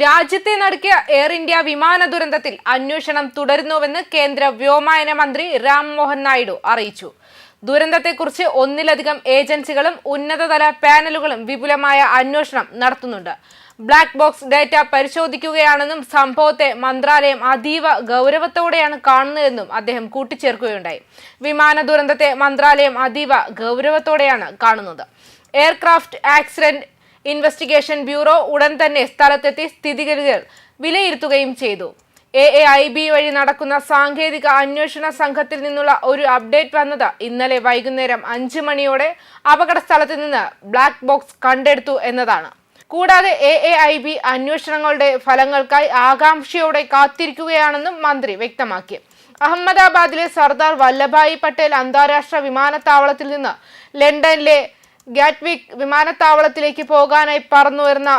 രാജ്യത്തെ നടക്കിയ air India വിമാന ദുരന്തത്തിൽ അന്വേഷണം തുടരുന്നുവെന്ന് കേന്ദ്ര വ്യോമയാന മന്ത്രി രാം മോഹൻ നായിഡു അറിയിച്ചു. ദുരന്തത്തെക്കുറിച്ച് ഒന്നിലധികം ഏജൻസികളും ഉന്നതതല പാനലുകളും വിപുലമായ അന്വേഷണം നടത്തുന്നുണ്ട്. ബ്ലാക്ക് ബോക്സ് ഡാറ്റ പരിശോധിക്കുകയാണെന്നും സംഭവത്തെ മന്ത്രാലയം അതീവ ഗൗരവത്തോടെയാണ് കാണുന്നതെന്നും അദ്ദേഹം കൂട്ടിച്ചേർക്കുകയുണ്ടായി. വിമാന ദുരന്തത്തെ മന്ത്രാലയം അതീവ ഗൗരവത്തോടെയാണ് കാണുന്നത്. എയർക്രാഫ്റ്റ് ആക്സിഡന്റ് ഇൻവെസ്റ്റിഗേഷൻ ബ്യൂറോ ഉടൻ തന്നെ സ്ഥലത്തെത്തി സ്ഥിതിഗതികൾ വിലയിരുത്തുകയും ചെയ്തു. എ എ ഐ ബി വഴി നടക്കുന്ന സാങ്കേതിക അന്വേഷണ സംഘത്തിൽ നിന്നുള്ള ഒരു അപ്ഡേറ്റ് വന്നത് ഇന്നലെ വൈകുന്നേരം അഞ്ച് മണിയോടെ അപകട സ്ഥലത്ത് നിന്ന് ബ്ലാക്ക് ബോക്സ് കണ്ടെടുത്തു എന്നതാണ്. കൂടാതെ എ എ ഐ ബി അന്വേഷണങ്ങളുടെ ഫലങ്ങൾക്കായി ആകാംക്ഷയോടെ കാത്തിരിക്കുകയാണെന്നും മന്ത്രി വ്യക്തമാക്കി. അഹമ്മദാബാദിലെ സർദാർ വല്ലഭായി പട്ടേൽ അന്താരാഷ്ട്ര വിമാനത്താവളത്തിൽ നിന്ന് ലണ്ടനിലെ ഗാറ്റ്വിക് വിമാനത്താവളത്തിലേക്ക് പോകാനായി പറന്നുവരുന്ന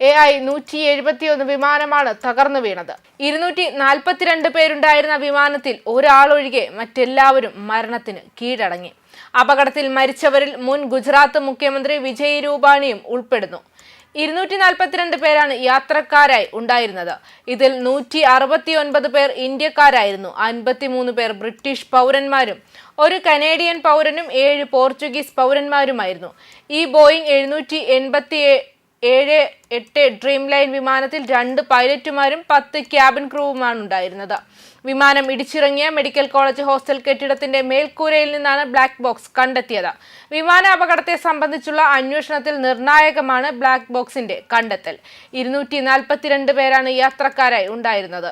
എ ഐ നൂറ്റി എഴുപത്തിയൊന്ന് വിമാനമാണ് തകർന്നു വീണത്. ഇരുന്നൂറ്റി നാൽപ്പത്തിരണ്ട് പേരുണ്ടായിരുന്ന വിമാനത്തിൽ ഒരാളൊഴികെ മറ്റെല്ലാവരും മരണത്തിന് കീഴടങ്ങി. അപകടത്തിൽ മരിച്ചവരിൽ മുൻ ഗുജറാത്ത് മുഖ്യമന്ത്രി വിജയ് രൂപാണിയും ഉൾപ്പെടുന്നു. ഇരുന്നൂറ്റി നാൽപ്പത്തിരണ്ട് പേരാണ് യാത്രക്കാരായി ഉണ്ടായിരുന്നത്. ഇതിൽ നൂറ്റി അറുപത്തി ഒൻപത് പേർ ഇന്ത്യക്കാരായിരുന്നു. അൻപത്തിമൂന്ന് പേർ ബ്രിട്ടീഷ് പൗരന്മാരും ഒരു കനേഡിയൻ പൗരനും ഏഴ് പോർച്ചുഗീസ് പൗരന്മാരുമായിരുന്നു. ഈ ബോയിങ് എഴുന്നൂറ്റി എൺപത്തി ഏഴ് എട്ട് ഡ്രീം ലൈൻ വിമാനത്തിൽ രണ്ട് പൈലറ്റുമാരും പത്ത് ക്യാബിൻ ക്രൂവുമാണ് ഉണ്ടായിരുന്നത്. വിമാനം ഇടിച്ചിറങ്ങിയ മെഡിക്കൽ കോളേജ് ഹോസ്റ്റൽ കെട്ടിടത്തിന്റെ മേൽക്കൂരയിൽ നിന്നാണ് ബ്ലാക്ക് ബോക്സ് കണ്ടെത്തിയത്. വിമാന അപകടത്തെ സംബന്ധിച്ചുള്ള അന്വേഷണത്തിൽ നിർണായകമാണ് ബ്ലാക്ക് ബോക്സിന്റെ കണ്ടെത്തൽ. ഇരുന്നൂറ്റി പേരാണ് യാത്രക്കാരായി ഉണ്ടായിരുന്നത്.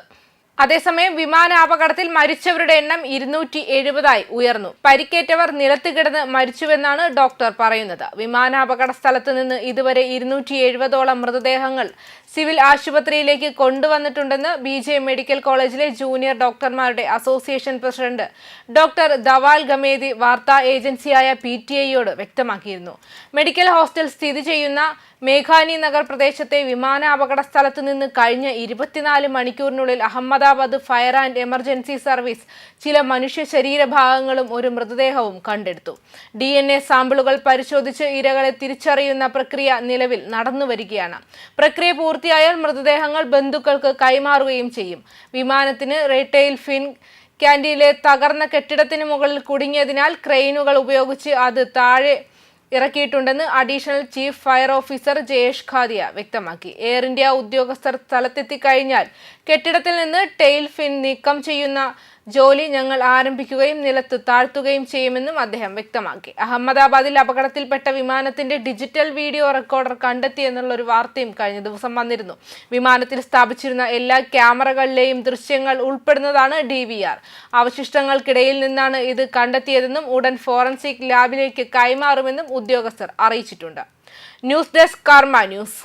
അതേസമയം വിമാനാപകടത്തിൽ മരിച്ചവരുടെ എണ്ണം ഇരുന്നൂറ്റി എഴുപതായി ഉയർന്നു. പരിക്കേറ്റവർ നിലത്ത് കിടന്ന് മരിച്ചുവെന്നാണ് ഡോക്ടർ പറയുന്നത്. വിമാനാപകട സ്ഥലത്ത് നിന്ന് ഇതുവരെ ഇരുന്നൂറ്റി എഴുപതോളം മൃതദേഹങ്ങൾ സിവിൽ ആശുപത്രിയിലേക്ക് കൊണ്ടുവന്നിട്ടുണ്ടെന്ന് ബി ജെ മെഡിക്കൽ കോളേജിലെ ജൂനിയർ ഡോക്ടർമാരുടെ association president doctor Dhaval Gameti വാർത്താ ഏജൻസിയായ പി ടി ഐയോട് വ്യക്തമാക്കിയിരുന്നു. മെഡിക്കൽ ഹോസ്റ്റൽ സ്ഥിതി ചെയ്യുന്ന മേഘാനി നഗർ പ്രദേശത്തെ വിമാന അപകട സ്ഥലത്ത് നിന്ന് കഴിഞ്ഞ ഇരുപത്തിനാല് മണിക്കൂറിനുള്ളിൽ Ahmedabad fire and emergency service ചില മനുഷ്യ ശരീരഭാഗങ്ങളും ഒരു മൃതദേഹവും കണ്ടെടുത്തു. ഡി എൻ എ സാമ്പിളുകൾ പരിശോധിച്ച് ഇരകളെ തിരിച്ചറിയുന്ന പ്രക്രിയ നിലവിൽ നടന്നുവരികയാണ്. പ്രക്രിയ പൂർത്തിയായാൽ മൃതദേഹങ്ങൾ ബന്ധുക്കൾക്ക് കൈമാറുകയും ചെയ്യും. വിമാനത്തിന് റീറ്റെയിൽ ഫിൻ ക്യാന്റീനിലെ തകർന്ന കെട്ടിടത്തിന് മുകളിൽ കുടുങ്ങിയതിനാൽ ക്രെയിനുകൾ ഉപയോഗിച്ച് അത് താഴെ ഇറക്കിയിട്ടുണ്ടെന്ന് additional chief fire officer Jayesh Khadia വ്യക്തമാക്കി. എയർ ഇന്ത്യ ഉദ്യോഗസ്ഥർ സ്ഥലത്തെത്തി കഴിഞ്ഞാൽ കെട്ടിടത്തിൽ നിന്ന് ടെയിൽ ഫിൻ നീക്കം ചെയ്യുന്ന ജോലി ഞങ്ങൾ ആരംഭിക്കുകയും നിലത്ത് താഴ്ത്തുകയും ചെയ്യുമെന്നും അദ്ദേഹം വ്യക്തമാക്കി. അഹമ്മദാബാദിൽ അപകടത്തിൽപ്പെട്ട വിമാനത്തിന്റെ ഡിജിറ്റൽ വീഡിയോ റെക്കോർഡർ കണ്ടെത്തി എന്നുള്ള ഒരു വാർത്തയും കഴിഞ്ഞ ദിവസം വന്നിരുന്നു. വിമാനത്തിൽ സ്ഥാപിച്ചിരുന്ന എല്ലാ ക്യാമറകളിലെയും ദൃശ്യങ്ങൾ ഉൾപ്പെടുന്നതാണ് ഡി വി ആർ അവശിഷ്ടങ്ങൾക്കിടയിൽ നിന്നാണ് ഇത് കണ്ടെത്തിയതെന്നും ഉടൻ ഫോറൻസിക് ലാബിലേക്ക് കൈമാറുമെന്നും ഉദ്യോഗസ്ഥർ അറിയിച്ചിട്ടുണ്ട്. News desk Karma news.